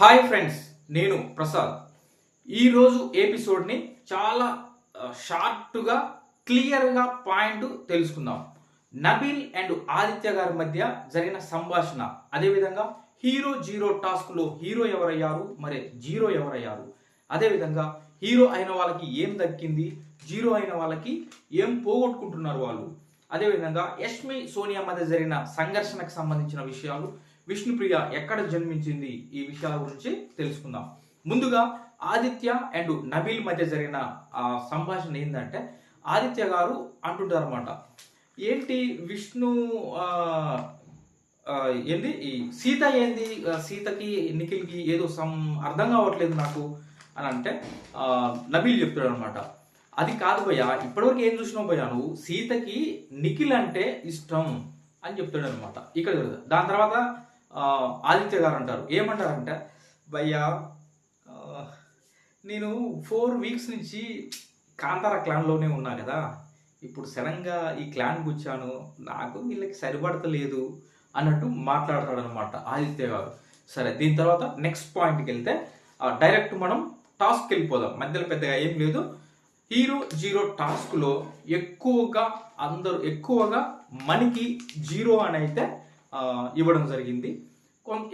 Hi friends నేను ప్రసాద్. ఈరోజు ఎపిసోడ్ని చాలా షార్ట్గా క్లియర్గా పాయింట్ తెలుసుకుందాం. నబీల్ అండ్ ఆదిత్య గారి మధ్య జరిగిన సంభాషణ. అదేవిధంగా హీరో జీరో టాస్క్లో హీరో ఎవరయ్యారు? మరి జీరో ఎవరయ్యారు? అదేవిధంగా హీరో అయిన వాళ్ళకి ఏం దక్కింది? జీరో అయిన వాళ్ళకి ఏం పోగొట్టుకుంటున్నారు వాళ్ళు? అదేవిధంగా యష్మి సోనియా మధ్య జరిగిన సంఘర్షణకు సంబంధించిన విషయాలు విష్ణుప్రియ ఎక్కడ జన్మించింది? ఈ విషయాల గురించి తెలుసుకుందాం. ముందుగా ఆదిత్య అండ్ నబీల్ మధ్య జరిగిన ఆ సంభాషణ ఏంటంటే ఆదిత్య గారు అంటుంటారు అనమాట ఏంటి విష్ణు ఏంది? ఈ సీత ఏంది? సీతకి నిఖిల్కి ఏదో సం అర్థం కావట్లేదు నాకు అని అంటే నబీల్ చెప్తాడు అనమాట అది కాదు భయ్యా ఇప్పటివరకు ఏం చూసినావు భయ్యా నువ్వు? సీతకి నిఖిల్ అంటే ఇష్టం అని చెప్తాడు అనమాట ఇక్కడ దాని తర్వాత ఆదిత్య గారు అంటారు. ఏమంటారంటే భయ్యా నేను ఫోర్ వీక్స్ నుంచి కాంతార క్లాన్లోనే ఉన్నా కదా. ఇప్పుడు సడన్గా ఈ క్లాన్కి వచ్చాను నాకు వీళ్ళకి సరిపడతలేదు అన్నట్టు మాట్లాడతాడు అనమాట ఆదిత్య గారు. సరే దీని తర్వాత నెక్స్ట్ పాయింట్కి వెళ్తే డైరెక్ట్ మనం టాస్క్కి వెళ్ళిపోదాం. మధ్యలో పెద్దగా ఏం లేదు. హీరో జీరో టాస్క్లో ఎక్కువగా అందరూ ఎక్కువగా మనకి జీరో అని అయితే ఇవ్వడం జరిగింది.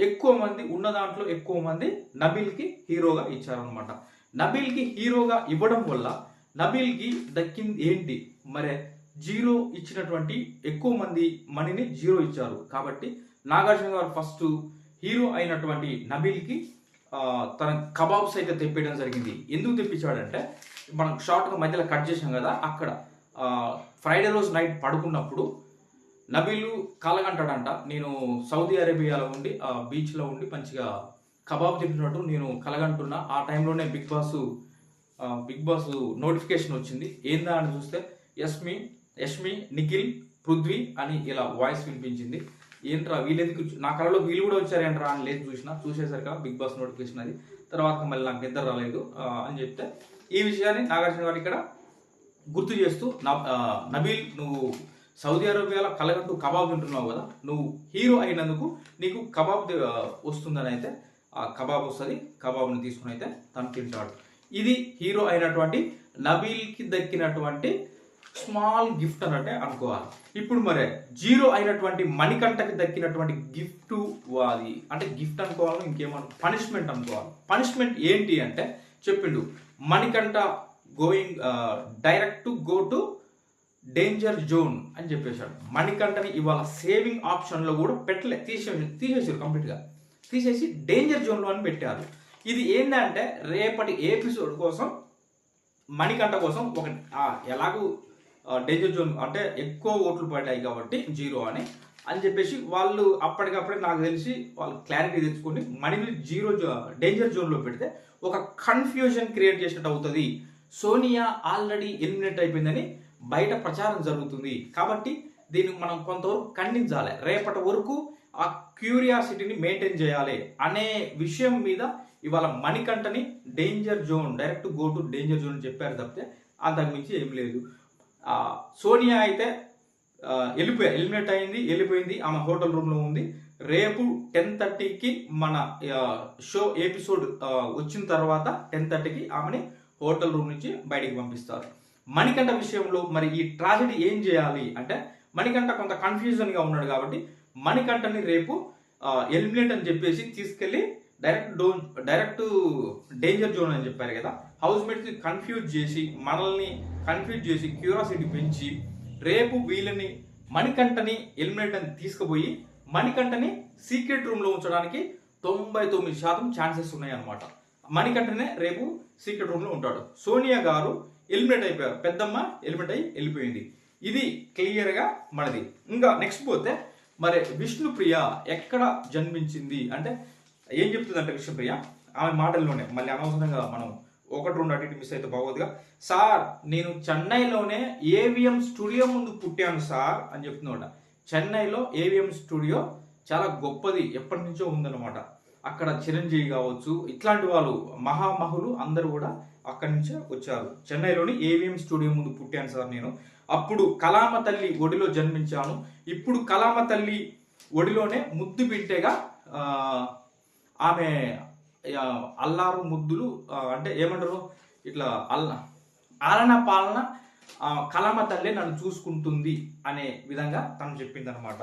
ఎక్కువ మంది ఉన్న దాంట్లో ఎక్కువ మంది నబీల్కి హీరోగా ఇచ్చారనమాట నబీల్కి హీరోగా ఇవ్వడం వల్ల నబీల్కి దక్కింది ఏంటి? మరి జీరో ఇచ్చినటువంటి ఎక్కువ మంది మనీని జీరో ఇచ్చారు. కాబట్టి నాగార్జున గారు ఫస్ట్ హీరో అయినటువంటి నబీల్కి తన కబాబ్స్ అయితే తెప్పించడం జరిగింది. ఎందుకు తెప్పించాడంటే మనం షార్ట్గా మధ్యలో కట్ చేసాం కదా అక్కడ ఫ్రైడే రోజు నైట్ పడుకున్నప్పుడు నబీలు కలగంటాడంట. నేను సౌదీ అరేబియాలో ఉండి ఆ బీచ్లో ఉండి మంచిగా కబాబ్ తింటున్నట్టు నేను కలగంటున్నా. ఆ టైంలోనే Bigg Boss Bigg Boss notification వచ్చింది. ఏందా అని చూస్తే యస్మి యష్మి నిఖిల్ పృథ్వీ అని ఇలా వాయిస్ వినిపించింది. ఏంట్రా వీళ్ళెందుకు నా కళలో వీళ్ళు కూడా వచ్చారేంట్రా అని లేదు చూసిన. చూసేసరికి బిగ్ బాస్ నోటిఫికేషన్ అది. తర్వాత మళ్ళీ నాకు నిద్ర రాలేదు అని చెప్తే ఈ విషయాన్ని నాగార్జున గారు ఇక్కడ గుర్తు చేస్తూ నబీల్ నువ్వు సౌదీ అరేబియాలో కలగట్టు కబాబ్ తింటున్నావు కదా నువ్వు హీరో అయినందుకు నీకు కబాబ్ ఆ, వస్తుందని అయితే ఆ కబాబ్ వస్తుంది కబాబ్ని తీసుకుని అయితే తను తింటాడు ఇది హీరో అయినటువంటి నబీల్కి దక్కినటువంటి స్మాల్ గిఫ్ట్ అన్నట్టే అనుకోవాలి. ఇప్పుడు మరి జీరో అయినటువంటి మణికంఠకి దక్కినటువంటి గిఫ్ట్ అది. అంటే గిఫ్ట్ అనుకోవాలి ఇంకేమను పనిష్మెంట్ అనుకోవాలి. పనిష్మెంట్ ఏంటి అంటే చెప్పిండు. Manikanta going direct to go to danger zone అని చెప్పేశాడు. మణికంఠని ఇవాళ సేవింగ్ ఆప్షన్లో కూడా పెట్టలే తీసేసి తీసేసారు కంప్లీట్గా తీసేసి డేంజర్ జోన్లో అని పెట్టారు. ఇది ఏంటంటే రేపటి ఎపిసోడ్ కోసం మణికంఠ కోసం ఒక ఎలాగూ డేంజర్ జోన్ అంటే ఎక్కువ ఓట్లు పడ్డాయి కాబట్టి జీరో అని అని చెప్పేసి వాళ్ళు అప్పటికప్పుడే నాకు తెలిసి వాళ్ళు క్లారిటీ తెచ్చుకొని మణిని జీరో డేంజర్ జోన్లో పెడితే ఒక కన్ఫ్యూజన్ క్రియేట్ చేసినట్టు అవుతుంది. సోనియా ఆల్రెడీ ఎలిమినేట్ అయిపోయిందని బయట ప్రచారం జరుగుతుంది. కాబట్టి దీన్ని మనం కొంతవరకు ఖండించాలి. రేపటి వరకు ఆ క్యూరియాసిటీని మెయింటైన్ చేయాలి అనే విషయం మీద ఇవాళ మణికంఠని danger zone direct go to danger zone అని చెప్పారు తప్పితే అంతకుమించి ఏం లేదు. సోనియా అయితే ఆ, వెళ్ళిపోయా ఎలిమినేట్ అయింది వెళ్ళిపోయింది ఆమె హోటల్ రూమ్లో ఉంది. రేపు టెన్ థర్టీకి మన షో ఎపిసోడ్ వచ్చిన తర్వాత టెన్ థర్టీకి ఆమెని హోటల్ రూమ్ నుంచి బయటికి పంపిస్తారు. మణికంఠ విషయంలో మరి ఈ ట్రాజడీ ఏం చేయాలి అంటే మణికంఠ కొంత కన్ఫ్యూజన్గా ఉన్నాడు కాబట్టి మణికంఠని రేపు ఎలిమినేట్ అని చెప్పేసి తీసుకెళ్ళి డైరెక్ట్ డోన్ డైరెక్ట్ డేంజర్ జోన్ అని చెప్పారు కదా. హౌస్ మేట్స్ని కన్ఫ్యూజ్ చేసి మనల్ని కన్ఫ్యూజ్ చేసి క్యూరాసిటీ పెంచి రేపు వీళ్ళని మణికంఠని ఎలిమినేట్ అని తీసుకుపోయి మణికంఠని సీక్రెట్ రూమ్లో ఉంచడానికి తొంభై తొమ్మిది శాతం ఛాన్సెస్ ఉన్నాయి అన్నమాట మణికంఠనే రేపు సీక్రెట్ రూమ్లో ఉంటాడు. సోనియా గారు ఎలిమినేట్ అయిపోయారు. పెద్దమ్మ ఎలిమినేట్ అయి వెళ్ళిపోయింది. ఇది క్లియర్గా మనది. ఇంకా నెక్స్ట్ పోతే మరి విష్ణుప్రియ ఎక్కడ జన్మించింది? అంటే ఏం చెప్తుందంటే విష్ణుప్రియ? ఆమె మాటల్లోనే. మళ్ళీ అనవసరంగా మనం ఒకటి రెండు అటు ఇటు మిస్ అయితే బాగోదుగా. సార్ నేను చెన్నైలోనే ఏవిఎం స్టూడియో ముందు పుట్టాను సార్ అని చెప్తున్నాడు చెన్నైలో ఏవిఎం స్టూడియో చాలా గొప్పది. ఎప్పటి నుంచో ఉందన్నమాట. అక్కడ చిరంజీవి కావచ్చు ఇట్లాంటి వాళ్ళు మహామహులు అందరూ కూడా అక్కడి నుంచే వచ్చారు. చెన్నైలోని ఏవిఎం స్టూడియో ముందు పుట్టాను సార్ నేను. అప్పుడు కలామ తల్లి ఒడిలో జన్మించాను. ఇప్పుడు కలామ తల్లి ఒడిలోనే ముద్దు బిడ్డగా ఆమె అల్లారు ముద్దులు అంటే ఏమంటారు? ఇట్లా అల్ల ఆలన పాలన కలామ తల్లి నన్ను చూసుకుంటుంది అనే విధంగా తను చెప్పిందనమాట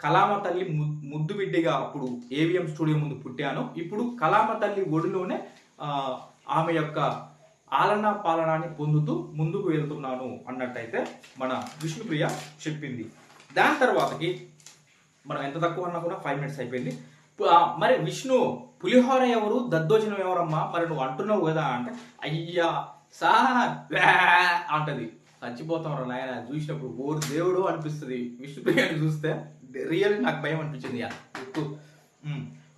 కలామ తల్లి ముద్దు బిడ్డగా అప్పుడు ఏవిఎం స్టూడియో ముందు పుట్టాను. ఇప్పుడు కలామ తల్లి ఒడిలోనే ఆమె యొక్క ఆలనా పాలనాన్ని పొందుతూ ముందుకు వెళ్తున్నాను అన్నట్టయితే మన విష్ణుప్రియ చెప్పింది. దాని తర్వాతకి మనం ఎంత తక్కువ అన్నా కూడా ఫైవ్ మినిట్స్ అయిపోయింది. మరి విష్ణు పులిహోర ఎవరు? దద్దోజనం ఎవరమ్మా? మరి నువ్వు అంటున్నావు కదా అంటే అయ్యా సార్ అంటది. చచ్చిపోతాం రా నాయన చూసినప్పుడు ఓరు దేవుడు అనిపిస్తుంది విష్ణుప్రియని చూస్తే. రియల్ నాకు భయం అనిపించింది ఎక్కువ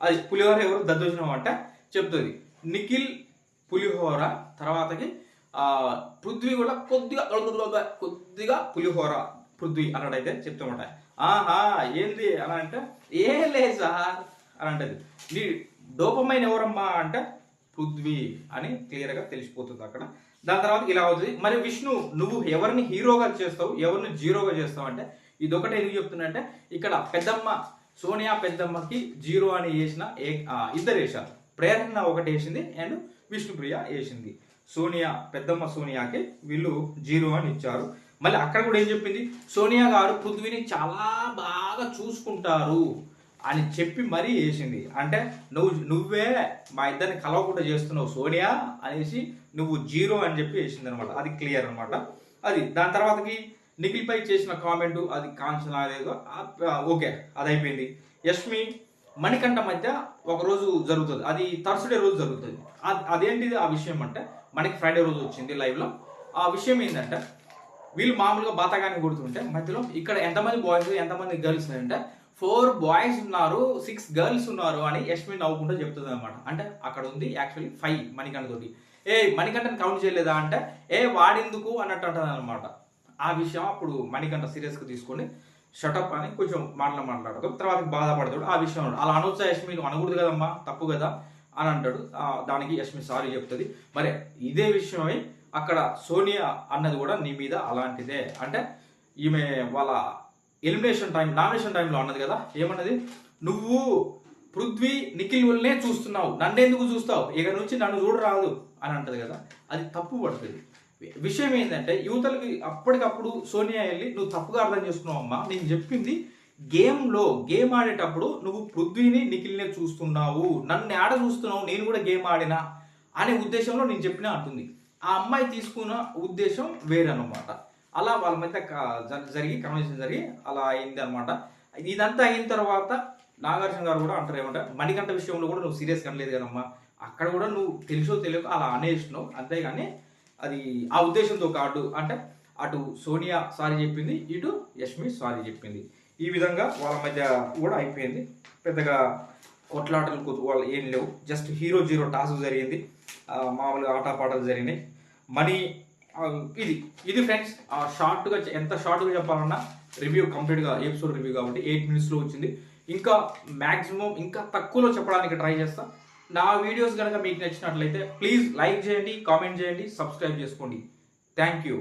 అది పులిహోర ఎవరు? దద్దోజనం అంటే చెప్తుంది. నిఖిల్ పులిహోర తర్వాతకి ఆ పృథ్వీ కూడా కొద్దిగా కొద్దిగా పులిహోర పృథ్వీ అన్నట్టయితే చెప్తామట ఆహా ఏంది? అని అంటే ఏ లేదు సార్ అని అంటది. నీ డోపమైన ఎవరమ్మా అంటే పృథ్వీ అని క్లియర్గా తెలిసిపోతుంది అక్కడ. దాని తర్వాత ఇలా అవుతుంది. మరి విష్ణు నువ్వు ఎవరిని హీరోగా చేస్తావు? ఎవరిని జీరోగా చేస్తావు అంటే ఇది ఒకటే ఎందుకు చెప్తున్నా అంటే ఇక్కడ పెద్దమ్మ సోనియా పెద్దమ్మకి జీరో అని వేసిన ఏ ఇద్దరు వేశారు. ప్రేరణ ఒకటి వేసింది అండ్ విష్ణుప్రియ వేసింది. సోనియా పెద్దమ్మ సోనియాకి వీళ్ళు జీరో అని ఇచ్చారు. మళ్ళీ అక్కడ కూడా ఏం చెప్పింది? సోనియా గారు పృథ్వీని చాలా బాగా చూసుకుంటారు అని చెప్పి మరీ వేసింది. అంటే నువ్వు నువ్వే మా ఇద్దరిని కలవకుండా చేస్తున్నావు సోనియా అనేసి నువ్వు జీరో అని చెప్పి వేసింది అనమాట అది క్లియర్ అనమాట. అది దాని తర్వాతకి నిఖిల్పై చేసిన కామెంట్ అది కాంచనా లేదో ఓకే అది అయిపోయింది యష్మి మణికంఠ మధ్య ఒక రోజు జరుగుతుంది. అది థర్స్డే రోజు జరుగుతుంది. అదేంటిది ఆ విషయం అంటే మనకి ఫ్రైడే రోజు వచ్చింది లైవ్లో ఆ విషయం ఏంటంటే వీళ్ళు మామూలుగా బాతగాని కొడుతుంటే మధ్యలో ఇక్కడ ఎంతమంది బాయ్స్ ఎంతమంది గర్ల్స్ అంటే ఫోర్ బాయ్స్ ఉన్నారు సిక్స్ గర్ల్స్ ఉన్నారు అని యశ్మి నవ్వుకుంటూ చెప్తుంది అనమాట అంటే అక్కడ ఉంది యాక్చువల్లీ ఫైవ్ మణికంఠ తోటి. ఏ మణికంఠని కౌంట్ చేయలేదా అంటే ఏ వాడెందుకు అన్నట్టు అంటుంది అనమాట ఆ విషయం అప్పుడు మణికంఠ సీరియస్గా తీసుకొని షటప్ అని కొంచెం మాటలు మాట్లాడతాడు. తర్వాత బాధపడతాడు. ఆ విషయం అలా అనొచ్చా యశ్మి నువ్వు అనకూడదు కదమ్మా తప్పు కదా అని అంటాడు. దానికి యశ్మి సారీ చెప్తుంది. మరి ఇదే విషయమై అక్కడ సోనియా అన్నది కూడా నీ మీద అలాంటిదే. అంటే ఈమె వాళ్ళ ఎలిమినేషన్ టైం నామినేషన్ టైంలో అన్నది కదా ఏమన్నది? నువ్వు పృథ్వీ నిఖిల్ వల్లనే చూస్తున్నావు. నన్ను ఎందుకు చూస్తావు? ఇక నుంచి నన్ను చూడరాదు అని అంటది కదా. అది తప్పు పడుతుంది. విషయం ఏంటంటే యువతలకి అప్పటికప్పుడు సోనియా వెళ్ళి నువ్వు తప్పుగా అర్థం చేసుకున్నావు అమ్మా నేను చెప్పింది గేమ్లో గేమ్ ఆడేటప్పుడు నువ్వు పృథ్వీని నిఖిల్నే చూస్తున్నావు. నన్ను ఆడ చూస్తున్నావు? నేను కూడా గేమ్ ఆడినా? అనే ఉద్దేశంలో నేను చెప్పిన అంటుంది. ఆ అమ్మాయి తీసుకున్న ఉద్దేశం వేరనమాట అలా వాళ్ళ మధ్య జ- జరిగి కన్వర్సేషన్ జరిగి అలా అయింది అనమాట ఇదంతా అయిన తర్వాత నాగార్జున గారు కూడా అంటారు ఏమంటే మణికంఠ విషయంలో కూడా నువ్వు సీరియస్ కనలేదు కదమ్మా. అక్కడ కూడా నువ్వు తెలుసో తెలియక అలా అనేసినావు అంతేగాని అది ఆ ఉద్దేశంతో కాదు. అంటే అటు సోనియా సారీ చెప్పింది ఇటు యష్మి సారీ చెప్పింది. ఈ విధంగా వాళ్ళ మధ్య కూడా అయిపోయింది. పెద్దగా కొట్లాటలు వాళ్ళు ఏం లేవు. జస్ట్ హీరో జీరో టాస్క్ జరిగింది. మామూలుగా ఆటపాటలు జరిగినాయి. మనీ ఇది ఇది ఫ్రెండ్స్ షార్ట్గా ఎంత షార్ట్గా చెప్పాలన్నా రివ్యూ కంప్లీట్గా ఎపిసోడ్ రివ్యూ కాబట్టి ఎయిట్ మినిట్స్లో వచ్చింది. ఇంకా మ్యాక్సిమం ఇంకా తక్కువలో చెప్పడానికి ట్రై చేస్తా. నా వీడియోస్ కనుక మీకు నచ్చినట్లయితే ప్లీజ్ లైక్ చేయండి కామెంట్ చేయండి సబ్స్క్రైబ్ చేసుకోండి. Thank you